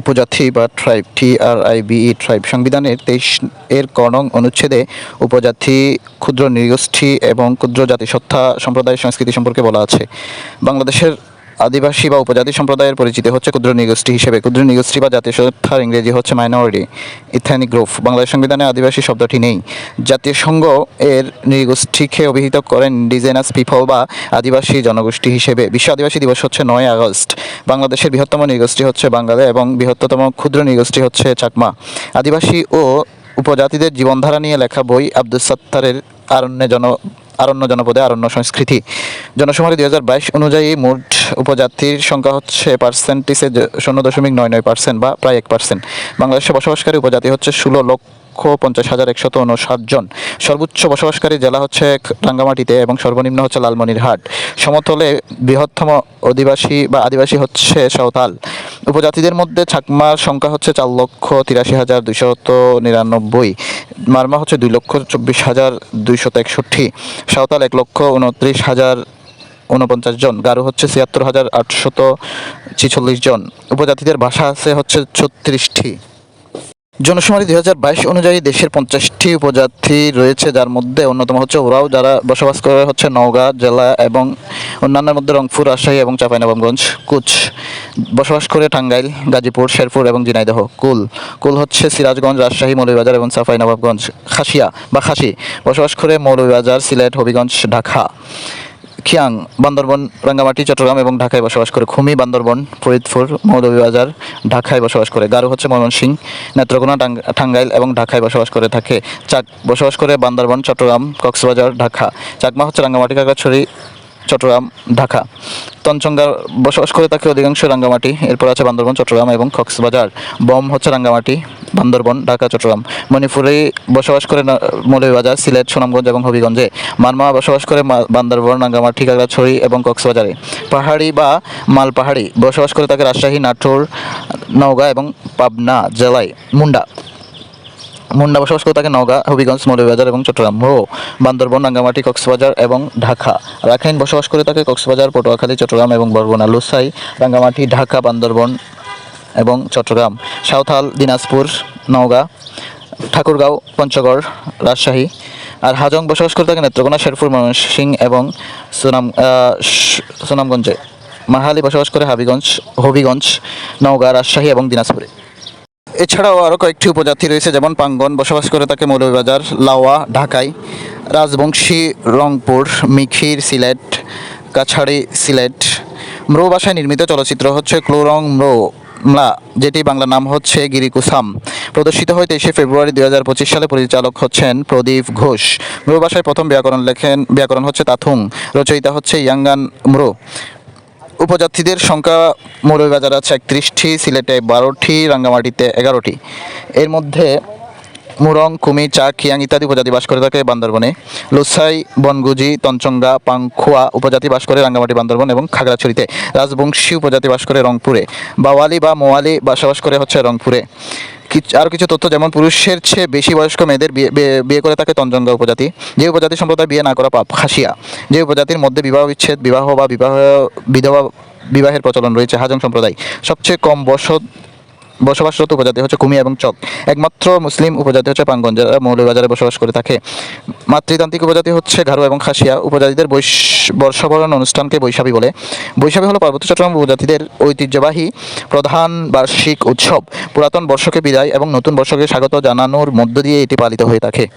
উপজাতি বা tribe T R I B E tribe সংবিধানের তেইশ এর কর্ণং অনুচ্ছেদে উপজাতি, ক্ষুদ্র নৃগোষ্ঠী এবং ক্ষুদ্র জাতিসত্তা সম্প্রদায় সংস্কৃতি সম্পর্কে বলা আছে। বাংলাদেশের আদিবাসী বা উপজাতি সম্প্রদায়ের পরিচিতি হচ্ছে ক্ষুদ্র নৃগোষ্ঠী হিসেবে। ক্ষুদ্র নৃগোষ্ঠী বা জাতীয় জাতিসত্তার ইংরেজি হচ্ছে মাইনরিটি ইথেনিক গ্রুপ বাংলাদেশ সংবিধানে আদিবাসী শব্দটি নেই। জাতিসংঘ এর নৃগোষ্ঠীকে অভিহিত করেন ইন্ডিজেনাস পিপল বা আদিবাসী জনগোষ্ঠী হিসেবে। বিশ্ব আদিবাসী দিবস হচ্ছে নয় আগস্ট। বাংলাদেশের বৃহত্তম নৃগোষ্ঠী হচ্ছে বাঙালি এবং বৃহত্তম ক্ষুদ্র নৃগোষ্ঠী হচ্ছে চাকমা। আদিবাসী ও উপজাতিদের জীবনধারা নিয়ে লেখা বই আব্দুল সাত্তারের আরণ্যে জন আরণ্য জনপদে আরণ্য সংস্কৃতি। জনশুমারি দুই অনুযায়ী মোট উপজাতির সংখ্যা হচ্ছে পার্সেন্টেজে শূন্য দশমিক নয় নয় পার্সেন্ট বা প্রায় এক পার্সেন্ট বাংলাদেশে বসবাসকারী উপজাতি হচ্ছে ষোলো লক্ষ পঞ্চাশ হাজার একশত উনষাট জন। সর্বোচ্চ বসবাসকারী জেলা হচ্ছে রাঙ্গামাটিতে এবং সর্বনিম্ন হচ্ছে লালমনিরহাট। সমতলে বৃহত্তম অধিবাসী বা আদিবাসী হচ্ছে সাঁওতাল। উপজাতিদের মধ্যে ছাকমার সংখ্যা হচ্ছে চার লক্ষ তিরাশি হাজার দুইশত নিরানব্বই। মারমা হচ্ছে দুই লক্ষ চব্বিশ হাজার দুইশত একষট্টি। সাঁওতাল এক লক্ষ উনত্রিশ হাজার উনপঞ্চাশ জন। গারো হচ্ছে ছিয়াত্তর হাজার আটশত ছিচল্লিশ জন। উপজাতিদের ভাষা আছে হচ্ছে ছত্রিশটি। জনশুমারি দুই হাজার বাইশ অনুযায়ী দেশের পঞ্চাশটি উপজাতি রয়েছে, যার মধ্যে অন্যতম হচ্ছে ওরাও, যারা বসবাস করে হচ্ছে নওগাঁ, জেলা এবং অন্যান্যের মধ্যে রংপুর, রাজশাহী এবং চাঁপাইনবাবগঞ্জ, কুচ। বসবাস করে টাঙ্গাইল, গাজীপুর, শেরপুর এবং ঝিনাইদহ, কুল। কুল হচ্ছে সিরাজগঞ্জ, রাজশাহী, মৌলভীবাজার এবং চাঁপাইনবাবগঞ্জ, খাসিয়া বা খাসি। বসবাস করে মৌলভীবাজার, সিলেট, হবিগঞ্জ, ঢাকা। খিয়াং, বান্দরবন, রাঙ্গামাটি, চট্টগ্রাম এবং ঢাকায় বসবাস করে। খুমি, বান্দরবন, ফরিদপুর, মৌলভীবাজার, ঢাকায় বসবাস করে। গারো হচ্ছে ময়মনসিংহ নেত্রকোনা টাঙ্গাইল এবং ঢাকায় বসবাস করে থাকে। চাক বসবাস করে বান্দরবন, চট্টগ্রাম, কক্সবাজার, ঢাকা। চাকমা হচ্ছে রাঙ্গামাটি, কাকাছড়ি, চট্টগ্রাম, ঢাকা। তঞ্চঙ্গার বসবাস করে থাকে অধিকাংশ রাঙ্গামাটি। এরপর আছে বান্দরবন, চট্টগ্রাম এবং কক্সবাজার। বম হচ্ছে রাঙ্গামাটি। বান্দরবন, ঢাকা, চট্টগ্রাম। মণিপুরে বসবাস করে মৌলভীবাজার, সিলেট, সুনামগঞ্জ এবং হবিগঞ্জে। মানমা বসবাস করে বান্দরবন রাঙ্গামাটি খাগড়াছড়ি এবং কক্সবাজারে। পাহাড়ি বা মাল পাহাড়ি বসবাস করে থাকে রাজশাহী, নাটোর, নওগাঁ এবং পাবনা জেলায়। মুন্ডা। মুন্ডা বসবাস করে থাকে নওগাঁ, হবিগঞ্জ, মৌলভীবাজার এবং চট্টগ্রাম। রো বান্দরবন রাঙ্গামাটি কক্সবাজার এবং ঢাকা। রাখাইন বসবাস করে থাকে কক্সবাজার, পটুয়াখালী, চট্টগ্রাম এবং বরগুনা, লুসাই, রাঙ্গামাটি, ঢাকা, বান্দরবন। এবং চট্টগ্রাম, সাঁওতাল, দিনাজপুর, নওগাঁ, ঠাকুরগাঁও, পঞ্চগড়, রাজশাহী আর হাজং বসবাস করে থাকে নেত্রকোনা শেরপুর, ময়মনসিংহ এবং সুনাম সুনামগঞ্জে মাহালি বসবাস করে হাবিগঞ্জ, হবিগঞ্জ, নওগাঁ, রাজশাহী এবং দিনাজপুরে। এছাড়াও আরও কয়েকটি উপজাতি রয়েছে, যেমন পাঙ্গন বসবাস করে থাকে মৌলভীবাজার, লাওয়া ঢাকায় রাজবংশী, রংপুর, মিখির, সিলেট, কাছাড়ি, সিলেট। ম্রো ভাষায় নির্মিত চলচ্চিত্র হচ্ছে ক্লোরং ম্রো। মলা যেটি বাংলা নাম হচ্ছে গিরিকুসাম, প্রদর্শিত হয় তেইশে ফেব্রুয়ারি দুই হাজার পঁচিশ সালে পরিচালক হচ্ছেন প্রদীপ ঘোষ। ম্রো ভাষায় প্রথম ব্যাকরণ লেখেন, ব্যাকরণ হচ্ছে তাথুং, রচয়িতা হচ্ছে ইয়াঙ্গান ম্রো উপজাতিদের সংখ্যা মৌলভীবাজার আছে একত্রিশটি, সিলেটে বারোটি, রাঙ্গামাটিতে এগারোটি। এর মধ্যে মুরং, কুমি চা খিয়াং ইত্যাদি উপজাতি বাস করে থাকে বান্দরবনে। লুসাই বনগুজি তঞ্চঙ্গা পাংখুয়া উপজাতি বাস করে রাঙ্গামাটি বান্দরবন এবং খাগড়াছড়িতে। রাজবংশী উপজাতি বাস করে রংপুরে। বাওয়ালি বা মোয়ালি বসবাস করে হচ্ছে রংপুরে। আরও কিছু তথ্য যেমন পুরুষের চেয়ে বেশি বয়স্ক মেয়েদের বিয়ে করে থাকে তঞ্চঙ্গা উপজাতি। যে উপজাতি সম্প্রদায় বিয়ে না করা পাপ, খাসিয়া। যে উপজাতির মধ্যে বিবাহ বিচ্ছেদ, বিবাহ বা বিবাহ বিধবা বিবাহের প্রচলন রয়েছে হাজং সম্প্রদায়। সবচেয়ে কম বসত বসবাসরত উপজাতি হচ্ছে কুমি এবং চক একমাত্র মুসলিম উপজাতি হচ্ছে পাঙ্গন যারা মৌলভীবাজারে বসবাস করে থাকে। মাতৃতান্ত্রিক উপজাতি হচ্ছে ঘারু এবং খাসিয়া। উপজাতিদের বৈশ, বর্ষবরণ অনুষ্ঠানকে বৈশাখী বলে। বৈশাখী হলো পার্বত্য চট্টগ্রাম উপজাতিদের ঐতিহ্যবাহী প্রধান বার্ষিক উৎসব। পুরাতন বর্ষকে বিদায় এবং নতুন বর্ষকে স্বাগত জানানোর মধ্য দিয়ে এটি পালিত হয়ে থাকে।